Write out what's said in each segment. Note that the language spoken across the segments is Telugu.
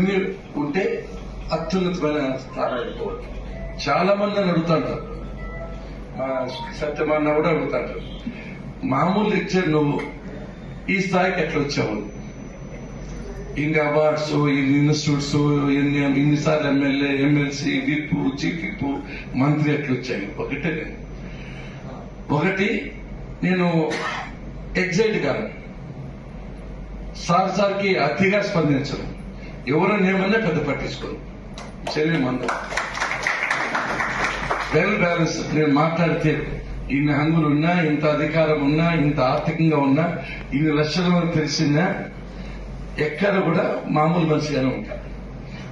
అన్ని ఉంటే అత్యున్నతమైన స్థానం చాలా మంది నన్ను అడుగుతుంటారు మా సత్యమాన్న కూడా అడుగుతాంటారు మామూలు లెక్చర్ నువ్వు. ఈ స్థాయికి ఎట్లా వచ్చావు? ఇన్ని అవార్డ్స్ ఇన్ని ఇన్స్టిట్యూట్స్ ఎన్ని ఇన్నిసార్లు MLA MLC whip chief whip మంత్రి ఎట్లా వచ్చాయి? ఒకటే నేను. ఒకటి నేను ఎగ్జైట్ కాను సార్ సార్కి అతిగా స్పందించను. ఎవరు నేమన్నా పెద్ద పట్టించుకోరు. శరీరం అందరూ వెల్ బ్యాలెన్స్ నేను మాట్లాడితే ఇన్ని హంగులు ఉన్నా ఇంత అధికారం ఉన్నా ఇంత ఆర్థికంగా ఉన్నా ఇన్ని లక్షల మంది ఎక్కడ కూడా మామూలు మనిషిగానే ఉంటా.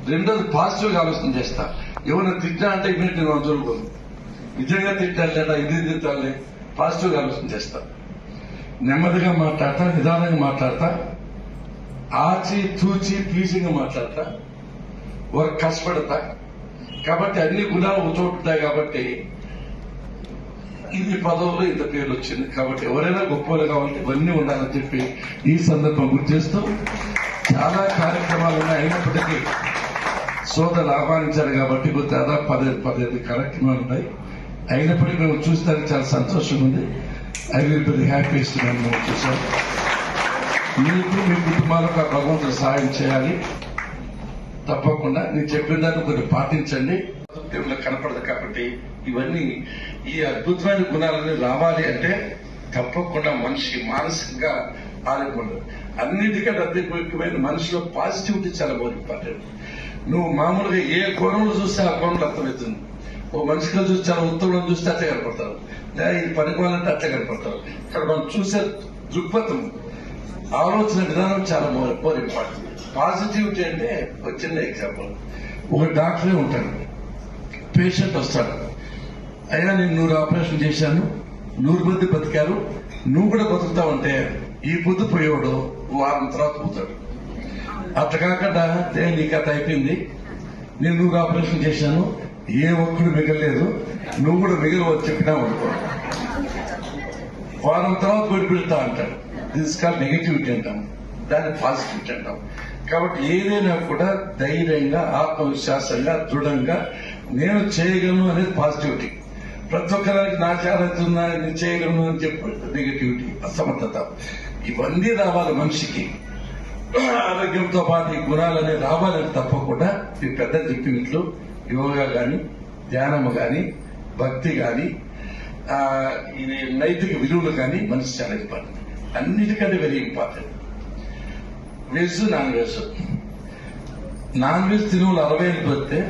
రెండోది పాజిటివ్గా ఆలోచన చేస్తా. ఎవరైనా తిట్టా అంటే ఇమీడియట్ నేను చూడకూడదు నిజంగా తిట్టాలి లేదా ఇది తిట్టాలి. పాజిటివ్గా ఆలోచన చేస్తా. నెమ్మదిగా మాట్లాడతా నిదానంగా మాట్లాడతా. ఆచి తూచి ప్లీజింగ్గా మాట్లాడతా. వర్క్ కష్టపడతా. కాబట్టి అన్ని గుణాలు ఒక కాబట్టి ఇది పదవులు ఇంత పేర్లు వచ్చింది. కాబట్టి ఎవరైనా గొప్పలు కావాలంటే ఇవన్నీ ఉండాలని చెప్పి ఈ సందర్భం గుర్తు చేస్తూ చాలా కార్యక్రమాలు ఉన్నాయి. అయినప్పటికీ సోదరులు ఆహ్వానించారు కాబట్టి దాదాపు పదిహేను పదిహేను కార్యక్రమాలు ఉన్నాయి. అయినప్పటికీ మేము చూస్తానికి చాలా సంతోషంగా ఉంది. ఐ విల్ బి హ్యాపీస్ట్ మేము చూసాం మీకు మీ కుటుంబాలకు ఆ భగవంతుడు సహాయం చేయాలి. తప్పకుండా నేను చెప్పిన దాన్ని కొన్ని పాటించండి. దేవుళ్ళు కనపడదు కాబట్టి ఇవన్నీ ఈ అద్భుతమైన గుణాలన్నీ రావాలి అంటే తప్పకుండా మనిషి మానసికంగా ఆరోగ్యం అన్నిటికంటే అతి మనిషిలో పాజిటివిటీ చాలా బాగా ఇంపార్టెంట్. నువ్వు మామూలుగా ఏ కోణంలో చూస్తే ఆ కోణంలో అర్థమవుతుంది. ఓ మనిషిలో చూస్తే చాలా ఉత్తమం చూస్తే అట్లా కనపడతారు. లేదా ఇది పనికోవాలంటే అట్లా కనపడతారు. ఇక్కడ మనం చూసే దృక్పథం ఆలోచన విధానం చాలా మోర్ ఇంపార్టెంట్ పాజిటివిటీ అంటే ఒక చిన్న ఎగ్జాంపుల్ ఒక డాక్టరే ఉంటాడు. పేషెంట్ వస్తాడు. అయినా నేను నూరు ఆపరేషన్ చేశాను. నూరు మంది బతికారు. నువ్వు కూడా బతుకుతావు అంటే ఈ పొద్దు పోయేవాడు వారం తర్వాత పోతాడు. అట్లా కాకుండా "ఏ, నీ కథ అయిపోయింది. నేను నూరు ఆపరేషన్ చేశాను. ఏ ఒక్కడు మిగలలేదు. నువ్వు కూడా మిగలవచ్చు చెప్పినా అనుకో. వారం తర్వాత విడిపెడతా అంటాడు. దిస్ కాల్ నెగిటివిటీ అంటాం దాన్ని పాజిటివిటీ అంటాం కాబట్టి ఏదైనా కూడా ధైర్యంగా ఆత్మవిశ్వాసంగా దృఢంగా నేను చేయగలను అనేది పాజిటివిటీ ప్రతి ఒక్కరికి నా చాలెంజ్ నేను చేయగలను అని చెప్పి నెగిటివిటీ అసమర్థత. ఇవన్నీ రావాలి మనిషికి. ఆరోగ్యంతో పాటు ఈ గుణాలు అనేవి రావాలని తప్పకుండా ఈ పెద్ద చెప్పినట్లు యోగా కానీ ధ్యానము కానీ భక్తి కానీ ఇది నైతిక విలువలు కానీ మనిషి చాలా ఇంపార్టెంట్. అన్నిటికంటే very important veg non veg non veg తినువులు అరవై ఏళ్ళు వస్తే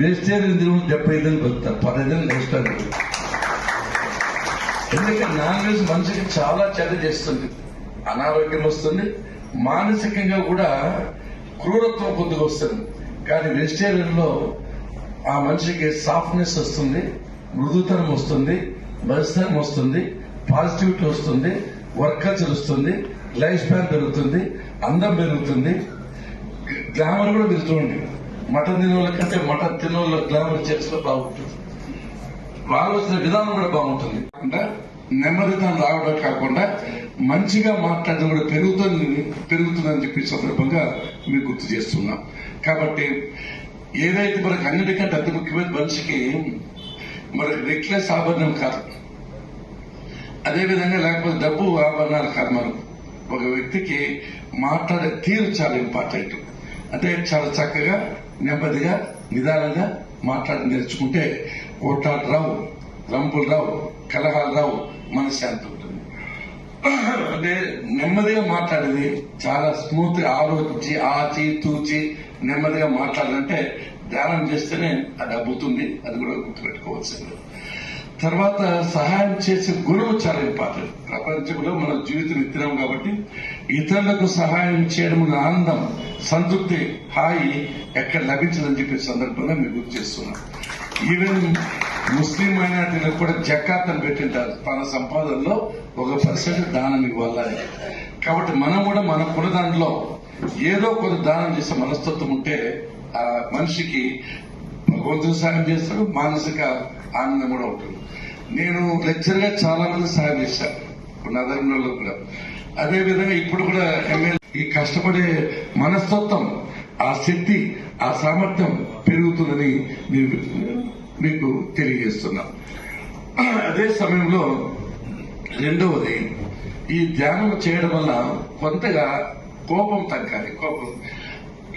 వెజిటేరియన్ తినువులు డెబ్బై ఐదు ఏళ్ళు బతుకుతారు పదహైదు రెస్టారెంట్ ఎందుకంటే నాన్ వెజ్ మనిషికి చాలా చెడ్డ చేస్తుంది. అనారోగ్యం వస్తుంది మానసికంగా కూడా క్రూరత్వం కొద్దిగా వస్తుంది. కానీ వెజిటేరియన్లో ఆ మనిషికి సాఫ్ట్నెస్ వస్తుంది మృదుతనం వస్తుంది బలిస్తనం వస్తుంది పాజిటివిటీ వస్తుంది వర్క్ కల్చర్ వస్తుంది లైఫ్ స్పాన్ పెరుగుతుంది అందం పెరుగుతుంది. గ్లామర్ కూడా పెరుగుతుంది మటన్ తినే వాళ్ళ కంటే మటన్ తినే గ్లామర్ చేసిన బాగుంటుంది. ఆలోచన విధానం కూడా బాగుంటుంది. అంటే నెమ్మదితనం రావడం కాకుండా మంచిగా మాట్లాడడం కూడా పెరుగుతుంది పెరుగుతుందని చెప్పి సందర్భంగా మీకు గుర్తు చేస్తున్నాం. కాబట్టి ఏదైతే మనకు అన్నిటికంటే అతి ముఖ్యమైన మనిషికి మనకు నెక్లెస్ ఆభరణం కాదు. అదేవిధంగా లేకపోతే డబ్బు ఆభరణాలు కర్మలు. ఒక వ్యక్తికి మాట్లాడే తీరు చాలా ఇంపార్టెంట్ అంటే చాలా చక్కగా నెమ్మదిగా నిదానంగా మాట్లాడి నేర్చుకుంటే కోట్లాడు రావు రంపులు రావు కలహాలు రావు మనశ్శాంతి ఉంటుంది. అంటే నెమ్మదిగా మాట్లాడేది చాలా స్మూత్గా ఆలోచించి ఆచి తూచి నెమ్మదిగా మాట్లాడాలంటే ధ్యానం చేస్తేనే అది అబ్బుతుంది. అది కూడా గుర్తుపెట్టుకోవాల్సిందే. తర్వాత సహాయం చేసే గురువు చాలా ఇంపార్టెంట్. ప్రపంచంలో మన జీవితం ఇస్తున్నాం కాబట్టి ఇతరులకు సహాయం చేయడం ఆనందం సంతృప్తి హాయి ఎక్కడ లభించదని చెప్పే సందర్భంగా మీకు గుర్తు చేస్తున్నాం. ఈవెన్ ముస్లిం మైనార్టీలకు కూడా జకాత్ అని పెట్టింటారు తన సంపాదనలో ఒక పర్సెంట్ దానం ఇవ్వాలని కాబట్టి మనం కూడా మన దాంట్లో ఏదో కొంత దానం చేసే మనస్తత్వం ఉంటే ఆ మనిషికి గొంతు సాయం చేస్తారు మానసిక ఆనందం కూడా ఉంటుంది. నేను లెక్చర్గా చాలా మంది సాయం చేశాను ఇప్పుడు నా కూడా. అదే విధంగా ఇప్పుడు కూడా ఎమ్మెల్యే ఈ కష్టపడే మనస్తత్వం ఆ శక్తి ఆ సామర్థ్యం పెరుగుతుందని మీకు మీకు అదే సమయంలో రెండవది ఈ ధ్యానం చేయడం వల్ల కొంతగా కోపం తగ్గాలి. కోపం.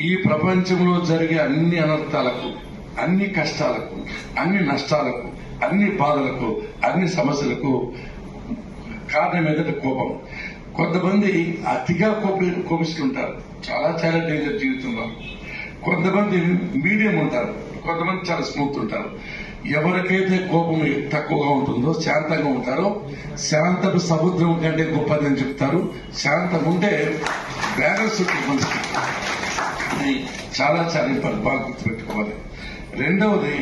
ఈ ప్రపంచంలో జరిగే అన్ని అనర్థాలకు అన్ని కష్టాలకు అన్ని నష్టాలకు అన్ని బాధలకు అన్ని సమస్యలకు కారణం ఏదంటే కోపం. కొంతమంది అతిగా కోపి కోపిస్తుంటారు. చాలా చాలా డేంజర్ జీవితంలో. కొంతమంది మీడియం ఉంటారు. కొంతమంది చాలా స్మూత్ ఉంటారు. ఎవరికైతే కోపం తక్కువగా ఉంటుందో శాంతంగా ఉంటారో శాంతపు సముద్రం కంటే గొప్పది అని చెప్తారు. శాంతం ఉంటే బ్యాలెన్స్ ఉంటుంది మనిషికి. చాలా చాలా ఇంపార్టెంట్ బాగా గుర్తుపెట్టుకోవాలి. రెండవది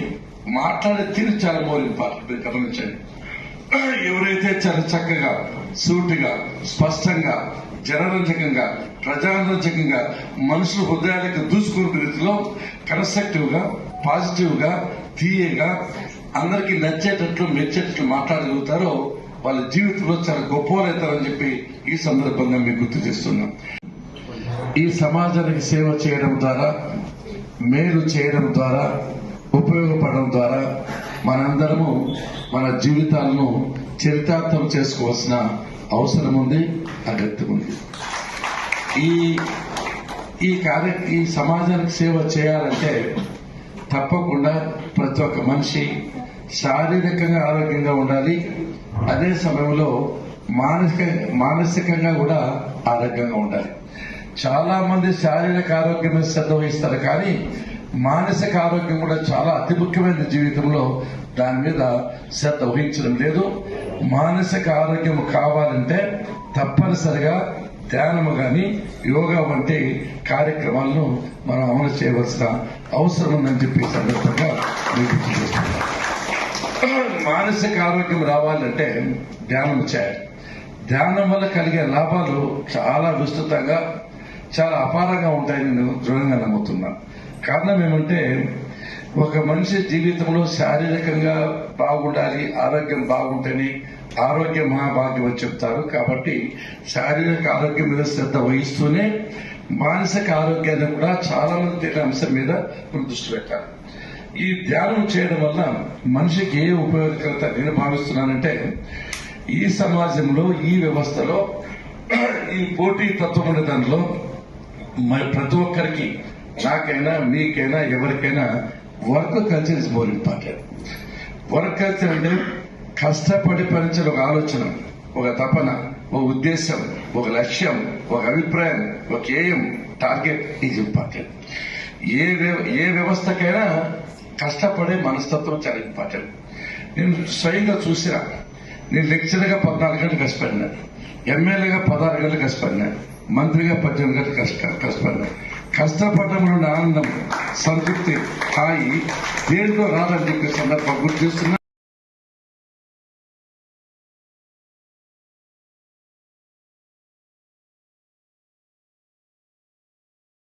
మాట్లాడే తీరు చాలా మోర్ ఇంపార్టెంట్ మీరు గమనించండి. ఎవరైతే చాలా చక్కగా సూటిగా స్పష్టంగా జనరంజకంగా ప్రజారంజకంగా మనుషుల హృదయాలకు దూసుకునే రీతిలో కన్స్ట్రక్టివ్గా పాజిటివ్గా తీయగా అందరికి నచ్చేటట్లు మెచ్చేటట్లు మాట్లాడగలుగుతారో వాళ్ళ జీవితంలో చాలా గొప్పవారవుతారని చెప్పి ఈ సందర్భంగా మీకు గుర్తు చేస్తున్నాం. ఈ సమాజానికి సేవ చేయడం ద్వారా మేలు చేయడం ద్వారా ఉపయోగపడడం ద్వారా మనందరము మన జీవితాలను చరితార్థం చేసుకోవాల్సిన అవసరం ఉంది అగత్యం ఉంది. ఈ ఈ కార్య ఈ సమాజానికి సేవ చేయాలంటే తప్పకుండా ప్రతి ఒక్క మనిషి శారీరకంగా ఆరోగ్యంగా ఉండాలి అదే సమయంలో మానసిక మానసికంగా కూడా ఆరోగ్యంగా ఉండాలి. చాలా మంది శారీరక ఆరోగ్యం శ్రద్ధ వహిస్తారు కానీ మానసిక ఆరోగ్యం కూడా చాలా అతి ముఖ్యమైన జీవితంలో దాని మీద శ్రద్ధ వహించడం లేదు. మానసిక ఆరోగ్యం కావాలంటే తప్పనిసరిగా ధ్యానము గాని యోగా వంటి కార్యక్రమాలను మనం అమలు చేయవలసిన అవసరం ఉందని చెప్పి సందర్భంగా మీకు మానసిక ఆరోగ్యం రావాలంటే ధ్యానం చేయాలి. ధ్యానం వల్ల కలిగే లాభాలు చాలా విస్తృతంగా చాలా అపారంగా ఉంటాయని నేను దృఢంగా నమ్ముతున్నా. కారణం ఏమంటే ఒక మనిషి జీవితంలో శారీరకంగా బాగుండాలి ఆరోగ్యం బాగుంటేనే ఆరోగ్య మహాభాగ్యం అని చెప్తారు. కాబట్టి శారీరక ఆరోగ్యం మీద శ్రద్ధ వహిస్తూనే మానసిక ఆరోగ్యాన్ని కూడా చాలా మంది తెలియని అంశం మీద మనం దృష్టి పెట్టాలి ఈ ధ్యానం చేయడం వల్ల మనిషికి ఏ ఉపయోగకరత నేను భావిస్తున్నానంటే ఈ సమాజంలో ఈ వ్యవస్థలో ఈ పోటీ తత్వం ఉండే దానిలో ప్రతి ఒక్కరికి నాకైనా మీకైనా ఎవరికైనా work culture is more important work culture అంటే కష్టపడి పనిచిన ఒక ఆలోచన ఒక తపన ఒక ఉద్దేశం ఒక లక్ష్యం ఒక అభిప్రాయం ఒక ఏయం టార్గెట్ ఈజ్ ఇంపార్టెంట్ ఏ ఏ వ్యవస్థకైనా కష్టపడే మనస్తత్వం చాలా ఇంపార్టెంట్ నేను స్వయంగా చూసినా నేను లెక్చర్గా పద్నాలుగు గంటలు కష్టపడినా ఎమ్మెల్యేగా పదహారు గంటలు కష్టపడినా మంత్రిగా పద్దెనిమిది గంటలు కష్ట కష్టపడినా కష్టపడడంలో ఆనందం సంతృప్తి హాయి దేంట్లో రాదని చెప్పే సందర్భం గుర్తు చేస్తున్నా.